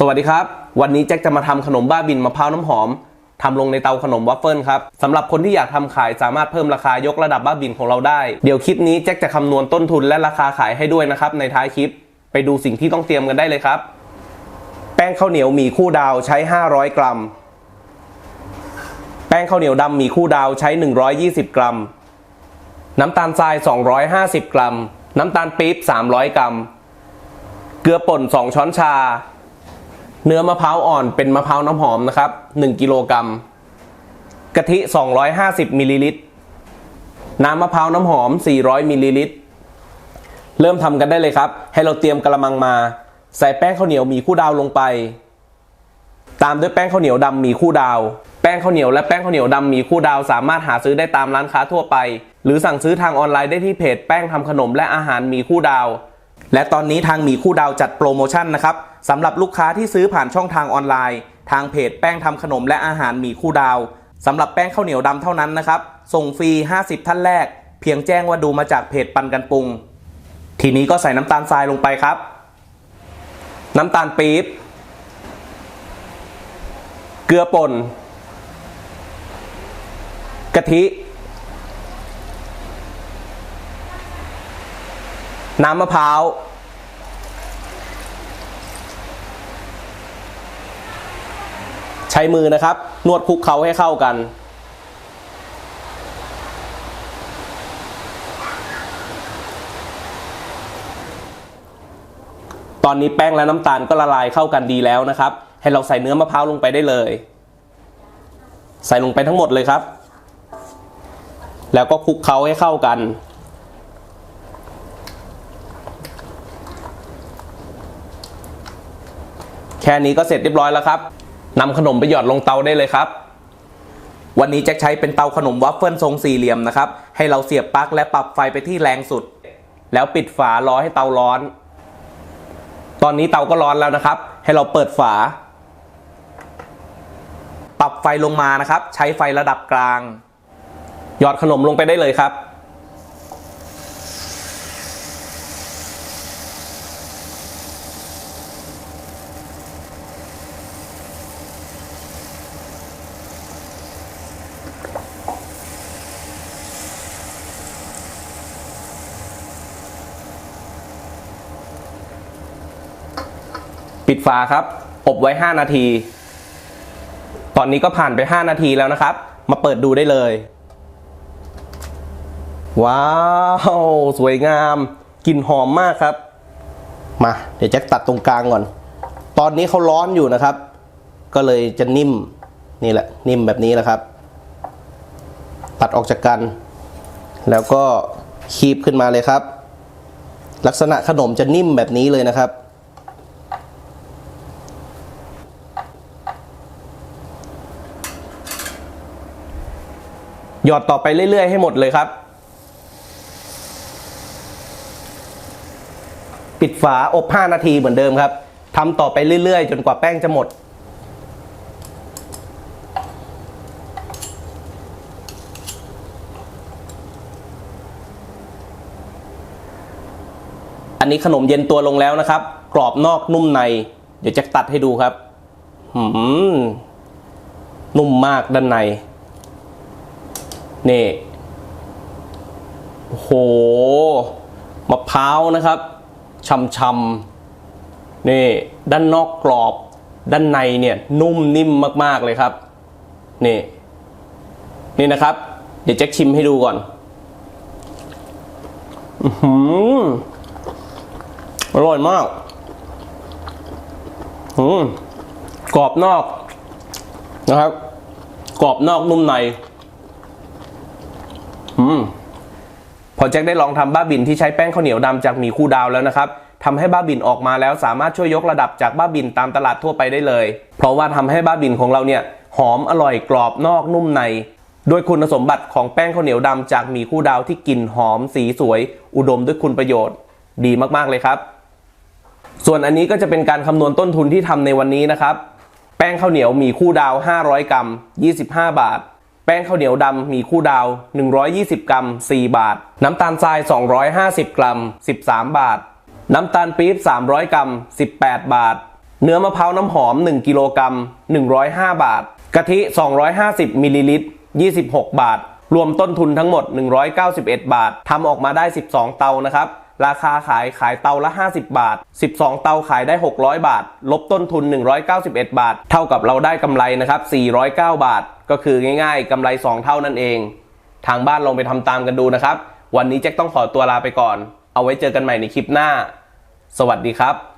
สวัสดีครับ วันนี้แจ็คจะมาทำขนมบ้าบินมะพร้าวน้ำหอมทำลงในเตาขนมวัฟเฟิลครับสำหรับคนที่อยากทำขายสามารถเพิ่มราคายกระดับบ้าบินของเราได้ เดี๋ยวคลิปนี้แจ็คจะคำนวณต้นทุนและราคาขายให้ด้วยนะครับในท้ายคลิป ไปดูสิ่งที่ต้องเตรียมกันได้เลยครับ แป้งข้าวเหนียวหมี่คู่ดาวใช้ 500 กรัม แป้งข้าวเหนียวดำหมี่คู่ดาวใช้ 120 กรัม น้ำตาลทราย 250 กรัม น้ำตาลปี๊บ300 กรัม เกลือป่น 2 ช้อนชา เนื้อมะพร้าวอ่อนเป็นมะพร้าวน้ำหอมนะครับ 1 กิโลกรัม กะทิ 250มิลลิลิตร น้ำมะพร้าวน้ำหอม 400มิลลิลิตร เริ่มทำกันได้เลยครับ ให้เราเตรียมกระมังมา ใส่แป้งข้าวเหนียวหมีคู่ดาวลงไป ตามด้วยแป้งข้าวเหนียวดำหมีคู่ดาว แป้งข้าวเหนียวและแป้งข้าวเหนียวดำหมีคู่ดาว สามารถหาซื้อได้ตามร้านค้าทั่วไป หรือสั่งซื้อทางออนไลน์ได้ที่เพจแป้งทำขนมและอาหารหมีคู่ดาว และตอนนี้ทางหมีคู่ดาวจัดโปรโมชั่นนะครับ สำหรับลูกค้าที่ซื้อผ่านช่องทางออนไลน์ ทางเพจแป้งทำขนมและอาหารหมีคู่ดาวสำหรับแป้งข้าวเหนียวดำเท่านั้นนะครับ ส่งฟรี 50 ท่านแรก เพียงแจ้งว่าดูมาจากเพจปันกันปรุง ทีนี้ก็ใส่น้ำตาลทรายลงไปครับ น้ำตาลปี๊บ เกลือป่น กะทิ น้ำมะพร้าว ใช้มือนะครับ นวดคลุกเคล้าให้เข้ากัน ตอนนี้แป้งและน้ำตาลก็ละลายเข้ากันดีแล้วนะครับ ให้เราใส่เนื้อมะพร้าวลงไปได้เลย ใส่ลงไปทั้งหมดเลยครับ แล้วก็คลุกเคล้าให้เข้ากันแค่นี้ก็เสร็จเรียบร้อยแล้วครับ นำขนมไปหยอดลงเตาได้เลยครับ วันนี้แจ็คใช้เป็นเตาขนมวัฟเฟิลทรงสี่เหลี่ยมนะครับ ให้เราเสียบปลั๊กและปรับไฟไปที่แรงสุด แล้วปิดฝารอให้เตาร้อน ตอนนี้เตาก็ร้อนแล้วนะครับ ให้เราเปิดฝา ปรับไฟลงมานะครับ ใช้ไฟระดับกลาง หยอดขนมลงไปได้เลยครับ ปิดฝาครับ อบไว้ 5 นาที ตอนนี้ก็ผ่านไป 5 นาทีแล้วนะครับ มาเปิดดูได้เลย ว้าว สวยงามกลิ่นหอมมากครับ มา เดี๋ยวแจ็คตัดตรงกลางก่อน ตอนนี้เขาร้อนอยู่นะครับ ก็เลยจะนิ่มนี่แหละ นิ่มแบบนี้แหละครับ ตัดออกจากกัน แล้วก็คีบขึ้นมาเลยครับ ลักษณะขนมจะนิ่มแบบนี้เลยนะครับ หยอดต่อไปเรื่อย ๆ ให้หมดเลยครับ ปิดฝาอบ 5 นาทีเหมือนเดิมครับทำต่อไปเรื่อย ๆ จนกว่าแป้งจะหมด อันนี้ขนมเย็นตัวลงแล้วนะครับ กรอบนอกนุ่มใน เดี๋ยวจะตัดให้ดูครับ หืม นุ่มมากด้านใน นี่โหมะพร้าวนะครับช่ำๆนี่ด้านนอกกรอบ ด้านในเนี่ยนุ่มนิ่มมากๆเลยครับ นี่ นี่นะครับ เดี๋ยวแจ็คชิมให้ดูก่อนอือหืออร่อยมากอืมกรอบนอกนะครับ กรอบนอกนุ่มใน อืมพอแจ็คได้ลองทำบ้าบินที่ใช้แป้งข้าวเหนียวดำจากหมี่คู่ดาวแล้วนะครับทำให้บ้าบินออกมาแล้วสามารถช่วยยกระดับจากบ้าบินตามตลาดทั่วไปได้เลย เพราะว่าทำให้บ้าบินของเราเนี่ยหอมอร่อยกรอบนอกนุ่มในด้วยคุณสมบัติของแป้งข้าวเหนียวดำจากหมี่คู่ดาวที่กลิ่นหอมสีสวย อุดมด้วยคุณประโยชน์ ดีมากๆเลยครับ ส่วนอันนี้ก็จะเป็นการคำนวณต้นทุนที่ทำในวันนี้นะครับ แป้งข้าวเหนียวหมีคู่ดาว 500 กรัม 25 บาท แป้งข้าวเหนียวดำมีคู่ดาว 120 กรัม 4 บาท น้ำตาลทราย 250 กรัม 13 บาท น้ำตาลปี๊บ 300 กรัม 18 บาท เนื้อมะพร้าวน้ำหอม 1 กิโลกรัม 105 บาท กะทิ 250 มิลลิลิตร 26 บาท รวมต้นทุนทั้งหมด 191 บาท ทำออกมาได้ 12 เตานะครับ ราคาขายขายเตาละ 50 บาท 12 เตาขายได้ 600 บาท ลบต้นทุน 191 บาท เท่ากับเราได้กำไรนะครับ 409 บาท ก็คือง่ายๆกำไร 2 เท่านั่นเอง ทางบ้านลองไปทำตามกันดูนะครับ วันนี้แจ็คต้องขอตัวลาไปก่อน เอาไว้เจอกันใหม่ในคลิปหน้า สวัสดีครับ